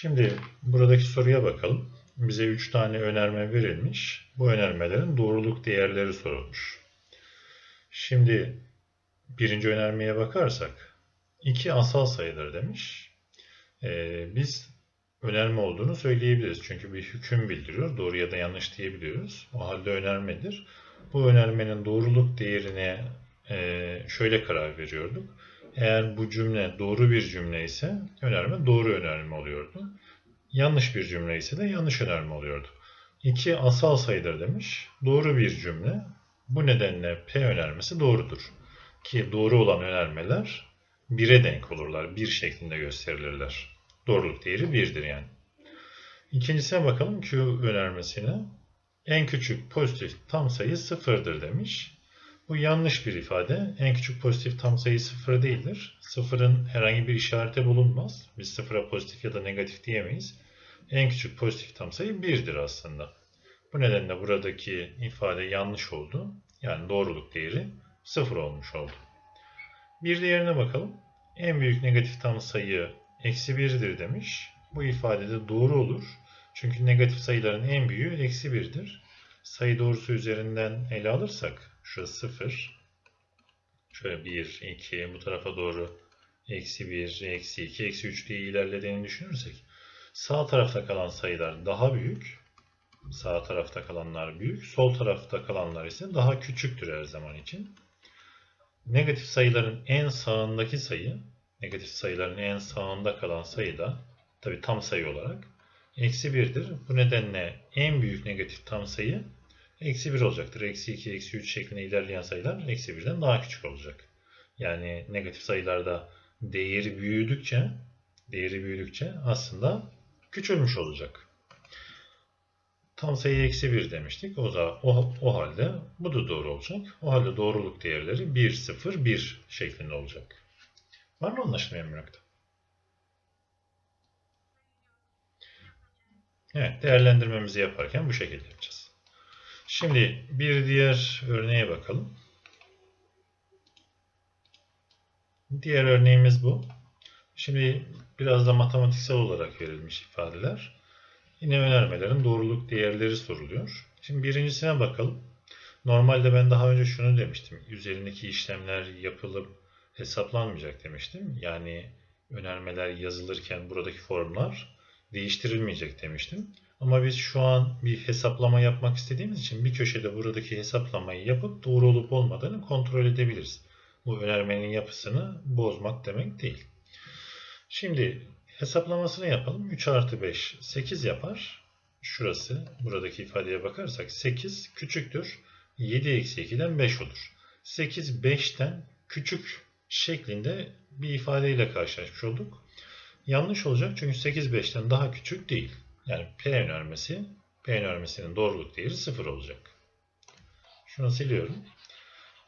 Şimdi buradaki soruya bakalım. Bize 3 tane önerme verilmiş. Bu önermelerin doğruluk değerleri sorulmuş. Şimdi birinci önermeye bakarsak 2 asal sayıdır demiş. Ee, biz önerme olduğunu söyleyebiliriz. Çünkü bir hüküm bildiriyor. Doğru ya da yanlış diyebiliyoruz. O halde önermedir. Bu önermenin doğruluk değerine e, şöyle karar veriyorduk. Eğer bu cümle doğru bir cümle ise önerme doğru önerme oluyordu. Yanlış bir cümle ise de yanlış önerme oluyordu. 2 asal sayıdır demiş. Doğru bir cümle. Bu nedenle P önermesi doğrudur. Ki doğru olan önermeler 1'e denk olurlar. 1 şeklinde gösterilirler. Doğruluk değeri 1'dir yani. İkincisine bakalım Q önermesine. En küçük pozitif tam sayı sıfırdır demiş. Bu yanlış bir ifade. En küçük pozitif tam sayı sıfır değildir. Sıfırın herhangi bir işareti bulunmaz. Biz sıfıra pozitif ya da negatif diyemeyiz. En küçük pozitif tam sayı 1'dir aslında. Bu nedenle buradaki ifade yanlış oldu. Yani doğruluk değeri sıfır olmuş oldu. Bir diğerine bakalım. En büyük negatif tam sayı eksi 1'dir demiş. Bu ifadede doğru olur. Çünkü negatif sayıların en büyüğü eksi 1'dir. Sayı doğrusu üzerinden ele alırsak şurası 0. Şöyle 1, 2 bu tarafa doğru eksi 1, eksi 2, eksi 3 diye ilerlediğini düşünürsek sağ tarafta kalan sayılar daha büyük. Sağ tarafta kalanlar büyük. Sol tarafta kalanlar ise daha küçüktür her zaman için. Negatif sayıların en sağındaki sayı, negatif sayıların en sağında kalan sayı da tabi tam sayı olarak eksi 1'dir. Bu nedenle en büyük negatif tam sayı eksi 1 olacaktır. Eksi 2, eksi 3 şeklinde ilerleyen sayılar eksi 1'den daha küçük olacak. Yani negatif sayılarda değeri büyüdükçe değeri büyüdükçe aslında küçülmüş olacak. Tam sayı eksi 1 demiştik. O, da, o, o halde bu da doğru olacak. O halde doğruluk değerleri 1, 0, 1 şeklinde olacak. Var mı anlaşılmayan bir nokta? Evet, değerlendirmemizi yaparken bu şekilde yapacağız. Şimdi bir diğer örneğe bakalım. Diğer örneğimiz bu. Şimdi biraz da matematiksel olarak verilmiş ifadeler. Yine önermelerin doğruluk değerleri soruluyor. Şimdi birincisine bakalım. Normalde ben daha önce şunu demiştim. Üzerindeki işlemler yapılıp hesaplanmayacak demiştim. Yani önermeler yazılırken buradaki formlar değiştirilmeyecek demiştim. Ama biz şu an bir hesaplama yapmak istediğimiz için bir köşede buradaki hesaplamayı yapıp doğru olup olmadığını kontrol edebiliriz. Bu önermenin yapısını bozmak demek değil. Şimdi hesaplamasını yapalım. 3 artı 5 8 yapar. Şurası buradaki ifadeye bakarsak 8 küçüktür. 7 eksi 2'den 5 olur. 8 5'ten küçük şeklinde bir ifadeyle karşılaşmış olduk. Yanlış olacak çünkü 8 5'ten daha küçük değil. Yani P önermesi, P önermesinin doğruluk değeri 0 olacak. Şunu siliyorum.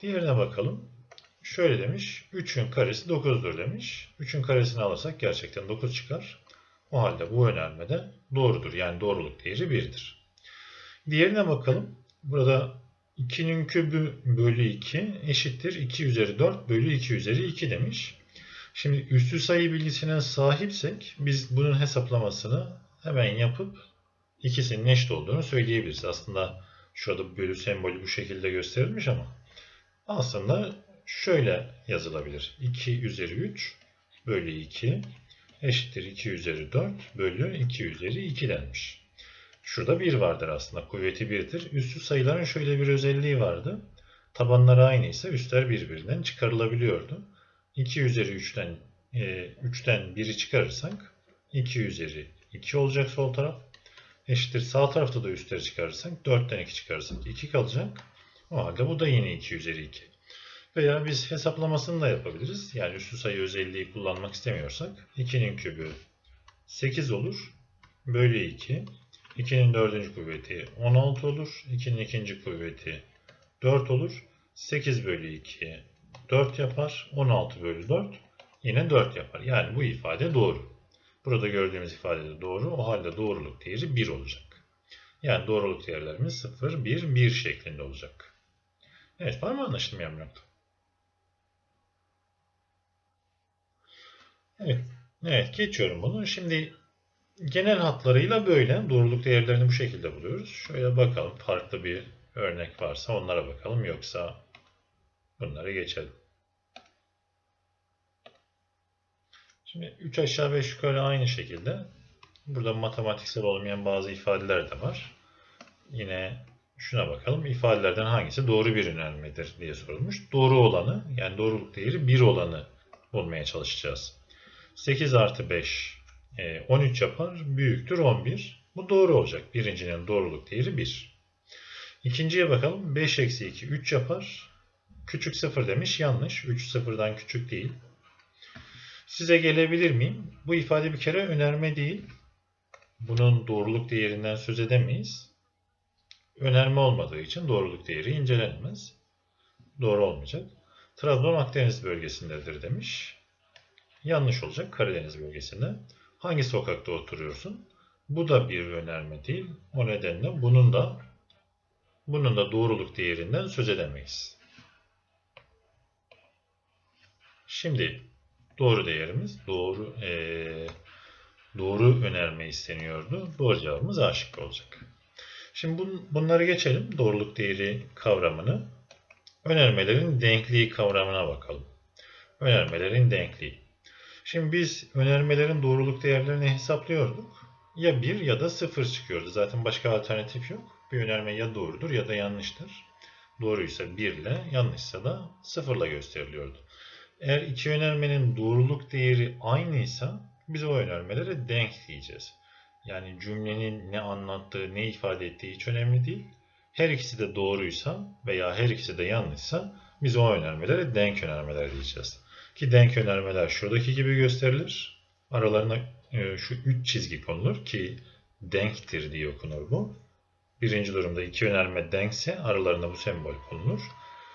Diğerine bakalım. Şöyle demiş. 3'ün karesi 9'dur demiş. 3'ün karesini alırsak gerçekten 9 çıkar. O halde bu önerme de doğrudur. Yani doğruluk değeri 1'dir. Diğerine bakalım. Burada 2'nin kübü bölü 2 eşittir. 2 üzeri 4 bölü 2 üzeri 2 demiş. Şimdi üstü sayı bilgisine sahipsek biz bunun hesaplamasını hemen yapıp ikisinin eşit olduğunu söyleyebiliriz. Aslında şurada bölü sembolü bu şekilde gösterilmiş ama aslında şöyle yazılabilir. 2 üzeri 3 bölü 2 eşittir 2 üzeri 4 bölü 2 üzeri 2 denmiş. Şurada 1 vardır aslında. Kuvveti 1'dir. Üstü sayıların şöyle bir özelliği vardı. Tabanları aynıysa üstler birbirinden çıkarılabiliyordu. 2 üzeri 3'ten e, 3'ten 1'i çıkarırsak 2 üzeri 2 olacak sol taraf. Eşittir sağ tarafta da üstleri çıkarırsak 4'ten 2 çıkarırsak 2 kalacak. O halde bu da yine 2 üzeri 2. Veya biz hesaplamasını da yapabiliriz. Yani üstü sayı özelliği kullanmak istemiyorsak 2'nin kübü 8 olur. Bölü 2. 2'nin dördüncü kuvveti 16 olur. 2'nin ikinci kuvveti 4 olur. 8 bölü 2 4 yapar. 16 bölü 4 yine 4 yapar. Yani bu ifade doğru. Burada gördüğümüz ifade de doğru. O halde doğruluk değeri 1 olacak. Yani doğruluk değerlerimiz 0, 1, 1 şeklinde olacak. Evet var mı anlaşılmayan bir nokta? Evet. Evet geçiyorum bunu. Şimdi genel hatlarıyla böyle. Doğruluk değerlerini bu şekilde buluyoruz. Şöyle bakalım farklı bir örnek varsa onlara bakalım. Yoksa bunları geçelim. Şimdi 3 aşağı 5 yukarı aynı şekilde. Burada matematiksel olmayan bazı ifadeler de var. Yine şuna bakalım. İfadelerden hangisi doğru bir önermedir diye sorulmuş. Doğru olanı yani doğruluk değeri 1 olanı bulmaya çalışacağız. 8 artı 5 e, 13 yapar. Büyüktür 11. Bu doğru olacak. Birincinin doğruluk değeri 1. İkinciye bakalım. 5 eksi 2 3 yapar. Küçük 0 demiş. Yanlış. 3 sıfırdan küçük değil. Size gelebilir miyim? Bu ifade bir kere önerme değil. Bunun doğruluk değerinden söz edemeyiz. Önerme olmadığı için doğruluk değeri incelenmez. Doğru olmayacak. Trabzon Akdeniz bölgesindedir demiş. Yanlış olacak Karadeniz bölgesinde. Hangi sokakta oturuyorsun? Bu da bir önerme değil. O nedenle bunun da bunun da doğruluk değerinden söz edemeyiz. Şimdi doğru değerimiz doğru ee, doğru önerme isteniyordu. Doğru cevabımız A şıkkı olacak. Şimdi bun, bunları geçelim. Doğruluk değeri kavramını. Önermelerin denkliği kavramına bakalım. Önermelerin denkliği. Şimdi biz önermelerin doğruluk değerlerini hesaplıyorduk. Ya 1 ya da 0 çıkıyordu. Zaten başka alternatif yok. Bir önerme ya doğrudur ya da yanlıştır. Doğruysa 1 ile, yanlışsa da 0 ile gösteriliyordu. Eğer iki önermenin doğruluk değeri aynıysa biz o önermelere denk diyeceğiz. Yani cümlenin ne anlattığı, ne ifade ettiği hiç önemli değil. Her ikisi de doğruysa veya her ikisi de yanlışsa biz o önermelere denk önermeler diyeceğiz. Ki denk önermeler şuradaki gibi gösterilir. Aralarına e, şu üç çizgi konulur ki denktir diye okunur bu. Birinci durumda iki önerme denkse aralarına bu sembol konulur.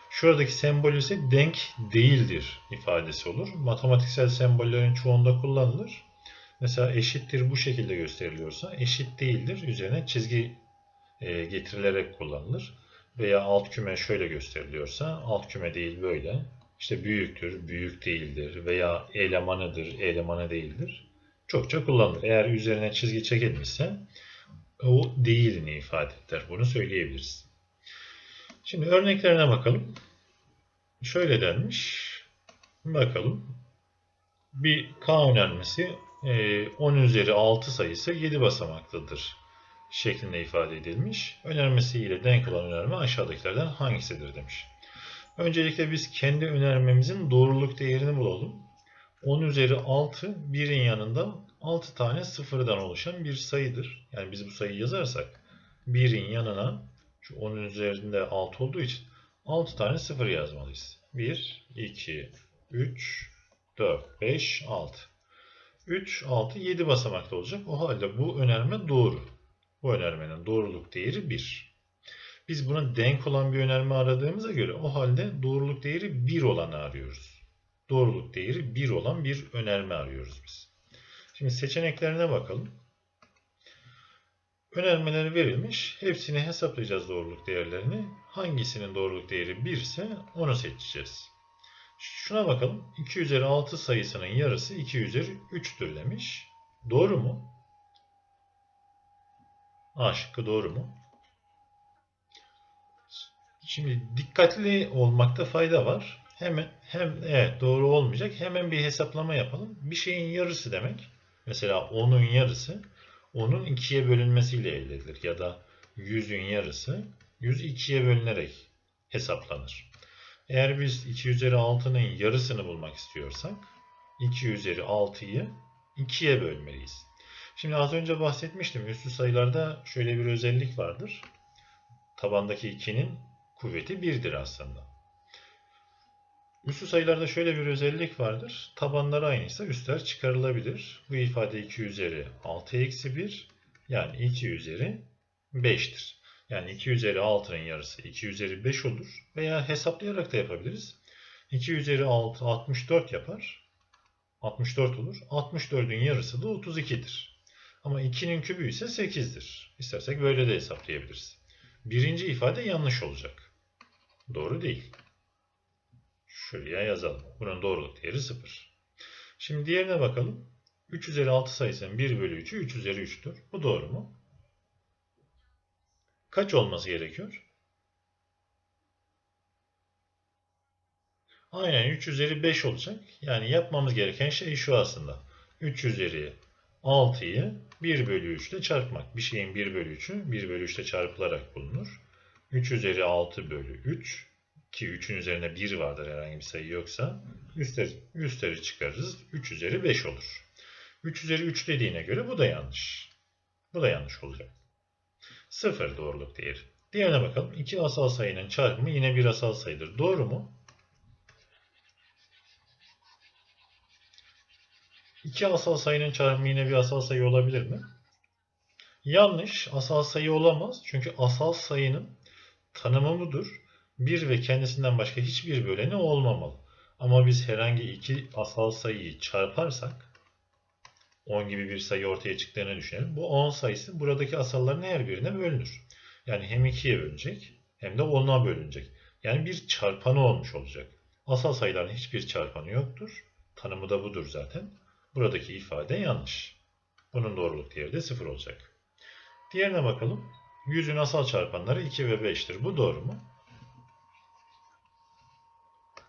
Şuradaki sembol ise denk değildir ifadesi olur. Matematiksel sembollerin çoğunda kullanılır. Mesela eşittir bu şekilde gösteriliyorsa eşit değildir. Üzerine çizgi e, getirilerek kullanılır. Veya alt küme şöyle gösteriliyorsa alt küme değil böyle. İşte büyüktür, büyük değildir veya elemanıdır, elemanı değildir. Çokça kullanılır. Eğer üzerine çizgi çekilmişse o değilini ifade eder. Bunu söyleyebiliriz. Şimdi örneklerine bakalım. Şöyle denmiş. Bakalım. Bir K önermesi 10 üzeri 6 sayısı 7 basamaklıdır şeklinde ifade edilmiş. Önermesiyle denk olan önerme aşağıdakilerden hangisidir demiş. Öncelikle biz kendi önermemizin doğruluk değerini bulalım. 10 üzeri 6 birin yanında 6 tane sıfırdan oluşan bir sayıdır. Yani biz bu sayıyı yazarsak birin yanına şu 10'un üzerinde 6 olduğu için 6 tane sıfır yazmalıyız. 1, 2, 3, 4, 5, 6. 3, 6, 7 basamakta olacak. O halde bu önerme doğru. Bu önermenin doğruluk değeri 1. Biz buna denk olan bir önerme aradığımıza göre o halde doğruluk değeri 1 olanı arıyoruz. Doğruluk değeri 1 olan bir önerme arıyoruz biz. Şimdi seçeneklerine bakalım. Önermeleri verilmiş. Hepsini hesaplayacağız doğruluk değerlerini. Hangisinin doğruluk değeri 1 ise onu seçeceğiz. Şuna bakalım. 2 üzeri 6 sayısının yarısı 2 üzeri 3'tür demiş. Doğru mu? A şıkkı doğru mu? Şimdi dikkatli olmakta fayda var. Hemen hem evet doğru olmayacak. Hemen bir hesaplama yapalım. Bir şeyin yarısı demek. Mesela 10'un yarısı 10'un 2'ye bölünmesiyle elde edilir. Ya da 100'ün yarısı 100 2'ye bölünerek hesaplanır. Eğer biz 2 üzeri 6'nın yarısını bulmak istiyorsak 2 üzeri 6'yı 2'ye bölmeliyiz. Şimdi az önce bahsetmiştim. Üstü sayılarda şöyle bir özellik vardır. Tabandaki 2'nin kuvveti 1'dir aslında. Üstü sayılarda şöyle bir özellik vardır. Tabanlar aynıysa üstler çıkarılabilir. Bu ifade 2 üzeri 6 eksi 1 yani 2 üzeri 5'tir. Yani 2 üzeri 6'nın yarısı 2 üzeri 5 olur. Veya hesaplayarak da yapabiliriz. 2 üzeri 6 64 yapar. 64 olur. 64'ün yarısı da 32'dir. Ama 2'nin kübü ise 8'dir. İstersek böyle de hesaplayabiliriz. Birinci ifade yanlış olacak. Doğru değil. Şuraya yazalım. Bunun doğruluk değeri 0. Şimdi diğerine bakalım. 3 üzeri 6 sayısının 1 bölü 3'ü 3 üzeri 3'tür. Bu doğru mu? Kaç olması gerekiyor? Aynen 3 üzeri 5 olacak. Yani yapmamız gereken şey şu aslında. 3 üzeri 6'yı 1 bölü 3 ile çarpmak. Bir şeyin 1 bölü 3'ü 1 bölü 3 ile çarpılarak bulunur. 3 üzeri 6 bölü 3 ki 3'ün üzerine 1 vardır herhangi bir sayı yoksa üstleri, üstleri çıkarırız. 3 üzeri 5 olur. 3 üzeri 3 dediğine göre bu da yanlış. Bu da yanlış olacak. 0 doğruluk değeri. Diğerine bakalım. 2 asal sayının çarpımı yine bir asal sayıdır. Doğru mu? 2 asal sayının çarpımı yine bir asal sayı olabilir mi? Yanlış. Asal sayı olamaz. Çünkü asal sayının tanımı budur. 1 ve kendisinden başka hiçbir böleni olmamalı. Ama biz herhangi iki asal sayıyı çarparsak 10 gibi bir sayı ortaya çıktığını düşünelim. Bu 10 sayısı buradaki asalların her birine bölünür. Yani hem 2'ye bölünecek hem de 10'a bölünecek. Yani bir çarpanı olmuş olacak. Asal sayıların hiçbir çarpanı yoktur. Tanımı da budur zaten. Buradaki ifade yanlış. Bunun doğruluk değeri de 0 olacak. Diğerine bakalım. 100'ün asal çarpanları 2 ve 5'tir. Bu doğru mu?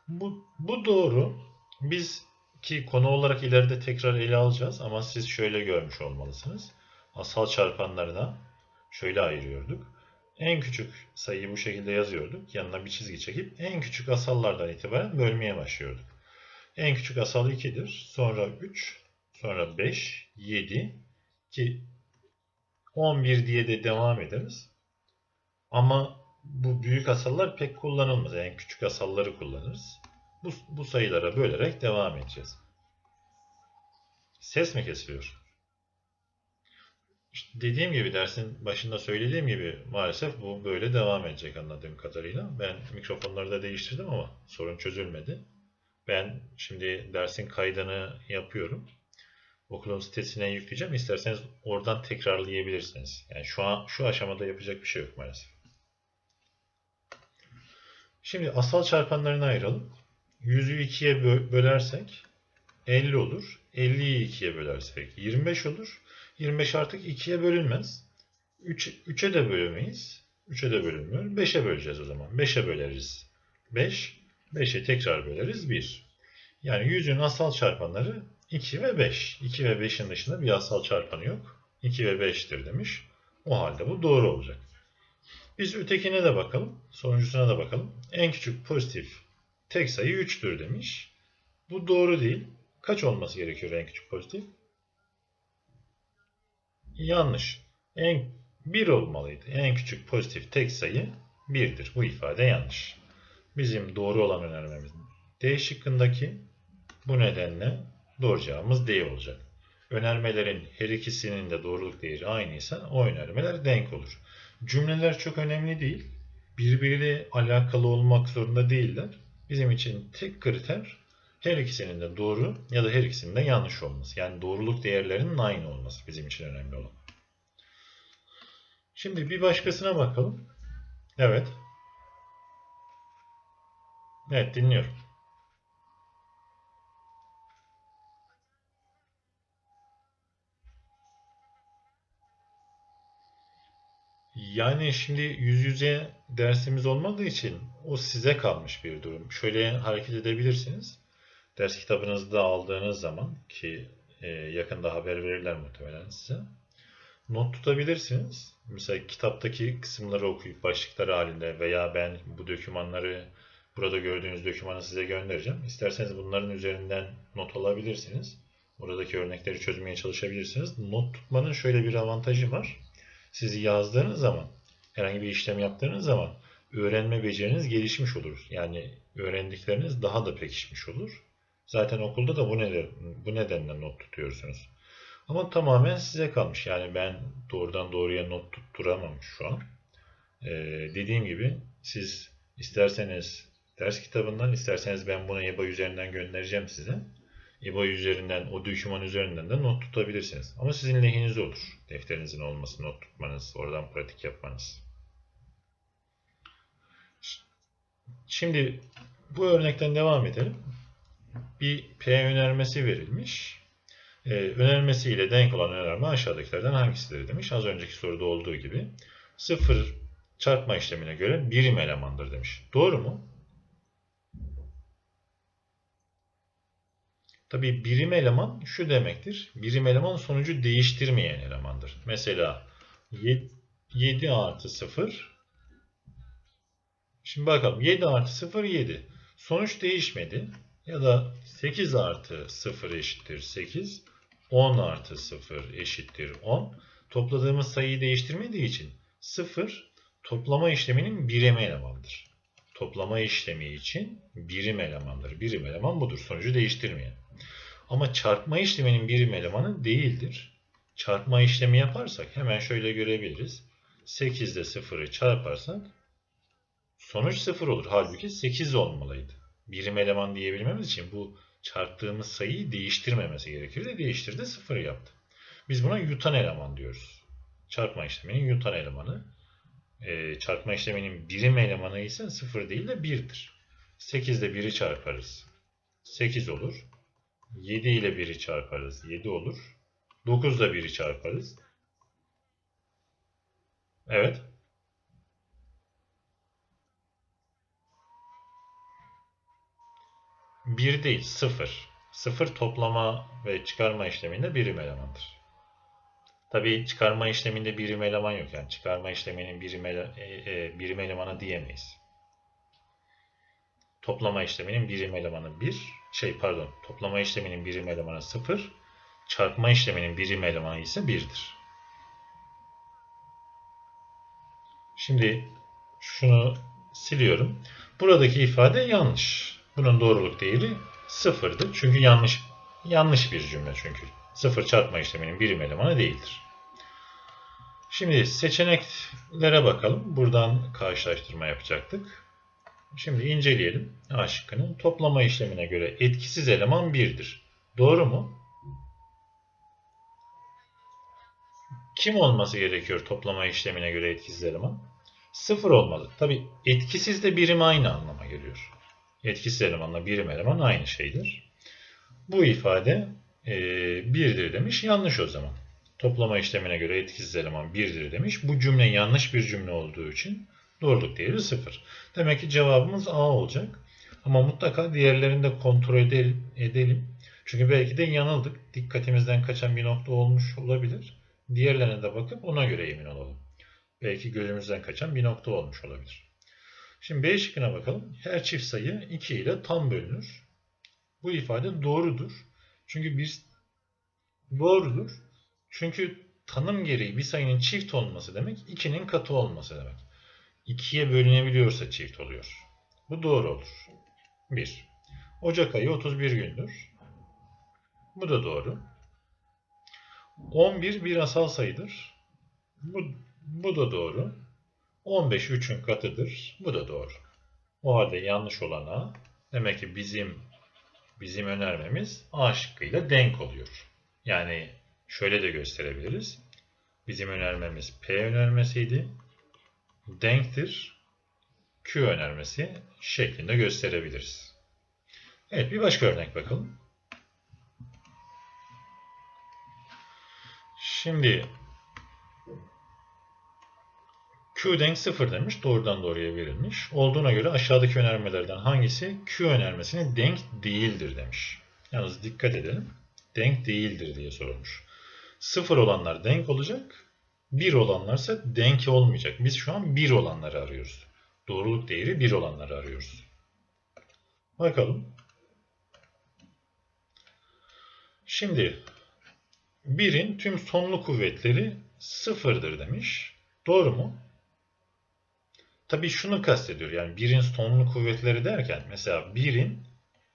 Bu, bu doğru. Biz ki konu olarak ileride tekrar ele alacağız ama siz şöyle görmüş olmalısınız. Asal çarpanlarına şöyle ayırıyorduk. En küçük sayıyı bu şekilde yazıyorduk. Yanına bir çizgi çekip en küçük asallardan itibaren bölmeye başlıyorduk. En küçük asal 2'dir. Sonra 3, sonra 5, 7 ki 11 diye de devam ederiz. Ama bu büyük asallar pek kullanılmaz. En küçük asalları kullanırız. Bu, bu sayılara bölerek devam edeceğiz. Ses mi kesiliyor? İşte dediğim gibi dersin başında söylediğim gibi maalesef bu böyle devam edecek anladığım kadarıyla. Ben mikrofonları da değiştirdim ama sorun çözülmedi. Ben şimdi dersin kaydını yapıyorum. Okulun sitesine yükleyeceğim. İsterseniz oradan tekrarlayabilirsiniz. Yani şu an şu aşamada yapacak bir şey yok maalesef. Şimdi asal çarpanlarını ayıralım. 100'ü 2'ye bölersek 50 olur. 50'yi 2'ye bölersek 25 olur. 25 artık 2'ye bölünmez. 3, 3'e de bölemeyiz. 3'e de bölünmüyor. 5'e böleceğiz o zaman. 5'e böleriz. 5. 5'e tekrar böleriz 1. Yani 100'ün asal çarpanları 2 ve 5. 2 ve 5'in dışında bir asal çarpanı yok. 2 ve 5'tir demiş. O halde bu doğru olacak. Biz ötekine de bakalım. Sonuncusuna da bakalım. En küçük pozitif tek sayı 3'tür demiş. Bu doğru değil. Kaç olması gerekiyor en küçük pozitif? Yanlış. En 1 olmalıydı. En küçük pozitif tek sayı 1'dir. Bu ifade yanlış. Bizim doğru olan önermemiz D şıkkındaki bu nedenle doğru cevabımız D olacak. Önermelerin her ikisinin de doğruluk değeri aynıysa o önermeler denk olur. Cümleler çok önemli değil. Birbiriyle alakalı olmak zorunda değiller. Bizim için tek kriter her ikisinin de doğru ya da her ikisinin de yanlış olması. Yani doğruluk değerlerinin aynı olması bizim için önemli olan. Şimdi bir başkasına bakalım. Evet. Evet dinliyorum. Yani şimdi yüz yüze dersimiz olmadığı için o size kalmış bir durum. Şöyle hareket edebilirsiniz. Ders kitabınızda aldığınız zaman ki e, yakında haber verirler muhtemelen size. Not tutabilirsiniz. Mesela kitaptaki kısımları okuyup başlıkları halinde veya ben bu dokümanları burada gördüğünüz dokümanı size göndereceğim. İsterseniz bunların üzerinden not alabilirsiniz. Oradaki örnekleri çözmeye çalışabilirsiniz. Not tutmanın şöyle bir avantajı var sizi yazdığınız zaman, herhangi bir işlem yaptığınız zaman öğrenme beceriniz gelişmiş olur. Yani öğrendikleriniz daha da pekişmiş olur. Zaten okulda da bu, neden, bu nedenle not tutuyorsunuz. Ama tamamen size kalmış. Yani ben doğrudan doğruya not tutturamam şu an. Ee, dediğim gibi siz isterseniz ders kitabından, isterseniz ben bunu EBA üzerinden göndereceğim size. İBA üzerinden, o doküman üzerinden de not tutabilirsiniz. Ama sizin lehinize olur. Defterinizin olması, not tutmanız, oradan pratik yapmanız. Şimdi bu örnekten devam edelim. Bir P önermesi verilmiş. Ee, önermesiyle denk olan önerme aşağıdakilerden hangisidir demiş. Az önceki soruda olduğu gibi. Sıfır çarpma işlemine göre birim elemandır demiş. Doğru mu? Tabii birim eleman şu demektir. Birim eleman sonucu değiştirmeyen elemandır. Mesela 7 artı 0 Şimdi bakalım 7 artı 0 7. Sonuç değişmedi. Ya da 8 artı 0 eşittir 8. 10 artı 0 eşittir 10. Topladığımız sayıyı değiştirmediği için 0 toplama işleminin birim elemandır. Toplama işlemi için birim elemandır. Birim eleman budur. Sonucu değiştirmeyen. Ama çarpma işleminin birim elemanı değildir. Çarpma işlemi yaparsak hemen şöyle görebiliriz. 8 ile 0'ı çarparsak sonuç 0 olur. Halbuki 8 olmalıydı. Birim eleman diyebilmemiz için bu çarptığımız sayıyı değiştirmemesi gerekirdi. Değiştirdi 0 yaptı. Biz buna yutan eleman diyoruz. Çarpma işleminin yutan elemanı. Ee, çarpma işleminin birim elemanı ise 0 değil de 1'dir. 8 ile 1'i çarparız. 8 olur. 7 ile 1'i çarparız. 7 olur. 9 ile 1'i çarparız. Evet. Bir değil, sıfır. Sıfır toplama ve çıkarma işleminde birim elemandır. Tabii çıkarma işleminde birim eleman yok. Yani çıkarma işleminin birim, ele, e, e, birim elemanı diyemeyiz. Toplama işleminin birim elemanı 1, şey pardon, toplama işleminin birim elemanı 0, çarpma işleminin birim elemanı ise 1'dir. Şimdi şunu siliyorum. Buradaki ifade yanlış. Bunun doğruluk değeri sıfırdır. Çünkü yanlış yanlış bir cümle çünkü. Sıfır çarpma işleminin birim elemanı değildir. Şimdi seçeneklere bakalım. Buradan karşılaştırma yapacaktık. Şimdi inceleyelim A şıkkının. Toplama işlemine göre etkisiz eleman 1'dir. Doğru mu? Kim olması gerekiyor toplama işlemine göre etkisiz eleman? 0 olmalı. Tabi etkisiz de birim aynı anlama geliyor. Etkisiz elemanla birim eleman aynı şeydir. Bu ifade e, 1'dir demiş. Yanlış o zaman. Toplama işlemine göre etkisiz eleman 1'dir demiş. Bu cümle yanlış bir cümle olduğu için doğruluk değeri 0. Demek ki cevabımız A olacak. Ama mutlaka diğerlerini de kontrol edelim. Çünkü belki de yanıldık. Dikkatimizden kaçan bir nokta olmuş olabilir. Diğerlerine de bakıp ona göre emin olalım. Belki gözümüzden kaçan bir nokta olmuş olabilir. Şimdi B şıkkına bakalım. Her çift sayı 2 ile tam bölünür. Bu ifade doğrudur. Çünkü bir doğrudur. Çünkü tanım gereği bir sayının çift olması demek 2'nin katı olması demek. 2'ye bölünebiliyorsa çift oluyor. Bu doğru olur. 1. Ocak ayı 31 gündür. Bu da doğru. 11 bir asal sayıdır. Bu, bu da doğru. 15 3'ün katıdır. Bu da doğru. O halde yanlış olana demek ki bizim bizim önermemiz A şıkkıyla denk oluyor. Yani şöyle de gösterebiliriz. Bizim önermemiz P önermesiydi. Denktir. Q önermesi şeklinde gösterebiliriz. Evet bir başka örnek bakalım. Şimdi Q denk 0 demiş. Doğrudan doğruya verilmiş. Olduğuna göre aşağıdaki önermelerden hangisi Q önermesine denk değildir demiş. Yalnız dikkat edelim. Denk değildir diye sorulmuş. 0 olanlar denk olacak. 1 olanlarsa denk olmayacak. Biz şu an 1 olanları arıyoruz. Doğruluk değeri 1 olanları arıyoruz. Bakalım. Şimdi 1'in tüm sonlu kuvvetleri sıfırdır demiş. Doğru mu? Tabii şunu kastediyor. Yani 1'in sonlu kuvvetleri derken mesela 1'in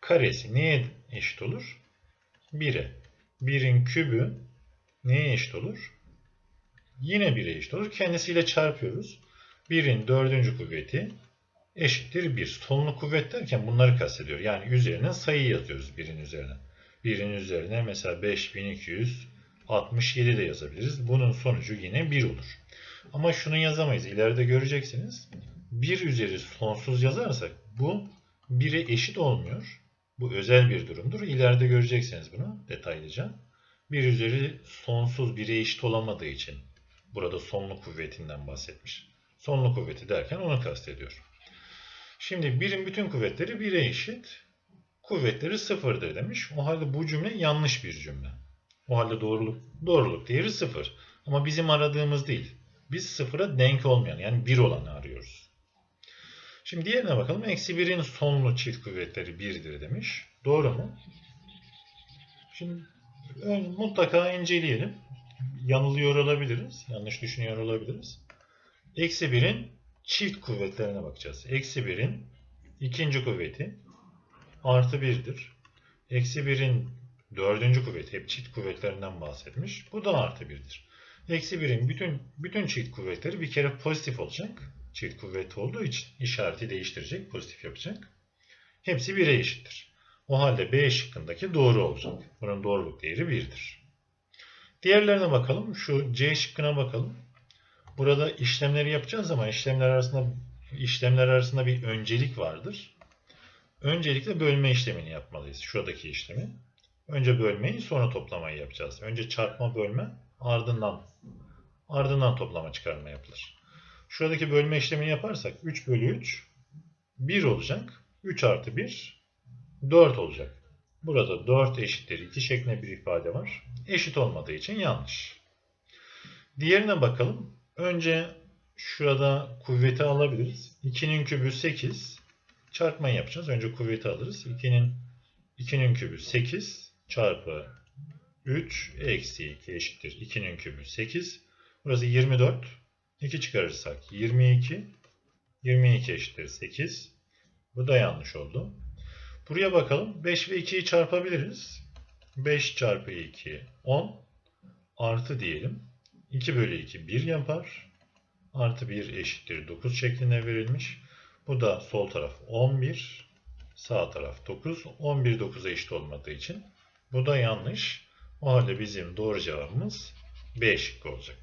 karesi neye eşit olur? 1'e. 1'in kübü neye eşit olur? Yine 1'e eşit olur. Kendisiyle çarpıyoruz. 1'in dördüncü kuvveti eşittir 1. Sonlu kuvvet derken bunları kastediyor. Yani üzerine sayı yazıyoruz 1'in üzerine. 1'in üzerine mesela 5267 de yazabiliriz. Bunun sonucu yine 1 olur. Ama şunu yazamayız. İleride göreceksiniz. 1 üzeri sonsuz yazarsak bu 1'e eşit olmuyor. Bu özel bir durumdur. İleride göreceksiniz bunu detaylıca. 1 üzeri sonsuz 1'e eşit olamadığı için burada sonlu kuvvetinden bahsetmiş. Sonlu kuvveti derken onu kastediyor. Şimdi birin bütün kuvvetleri 1'e eşit. Kuvvetleri sıfırdır demiş. O halde bu cümle yanlış bir cümle. O halde doğruluk, doğruluk değeri sıfır. Ama bizim aradığımız değil. Biz sıfıra denk olmayan yani 1 olanı arıyoruz. Şimdi diğerine bakalım. Eksi 1'in sonlu çift kuvvetleri 1'dir demiş. Doğru mu? Şimdi mutlaka inceleyelim. Yanılıyor olabiliriz. Yanlış düşünüyor olabiliriz. Eksi 1'in çift kuvvetlerine bakacağız. Eksi 1'in ikinci kuvveti artı 1'dir. Eksi 1'in dördüncü kuvveti hep çift kuvvetlerinden bahsetmiş. Bu da artı 1'dir. Eksi 1'in bütün, bütün çift kuvvetleri bir kere pozitif olacak. Çift kuvveti olduğu için işareti değiştirecek, pozitif yapacak. Hepsi 1'e eşittir. O halde B şıkkındaki doğru olacak. Bunun doğruluk değeri 1'dir. Diğerlerine bakalım. Şu C şıkkına bakalım. Burada işlemleri yapacağız ama işlemler arasında işlemler arasında bir öncelik vardır. Öncelikle bölme işlemini yapmalıyız. Şuradaki işlemi. Önce bölmeyi sonra toplamayı yapacağız. Önce çarpma bölme ardından ardından toplama çıkarma yapılır. Şuradaki bölme işlemini yaparsak 3 bölü 3 1 olacak. 3 artı 1 4 olacak. Burada 4 eşittir 2 şeklinde bir ifade var. Eşit olmadığı için yanlış. Diğerine bakalım. Önce şurada kuvveti alabiliriz. 2'nin kübü 8. Çarpmayı yapacağız. Önce kuvveti alırız. 2'nin 2'nin kübü 8 çarpı 3 eksi 2 eşittir. 2'nin kübü 8. Burası 24. 2 çıkarırsak 22. 22 eşittir 8. Bu da yanlış oldu. Buraya bakalım. 5 ve 2'yi çarpabiliriz. 5 çarpı 2 10 artı diyelim. 2 bölü 2 1 yapar. Artı 1 eşittir 9 şeklinde verilmiş. Bu da sol taraf 11. Sağ taraf 9. 11 9'a eşit olmadığı için bu da yanlış. O halde bizim doğru cevabımız B şıkkı olacak.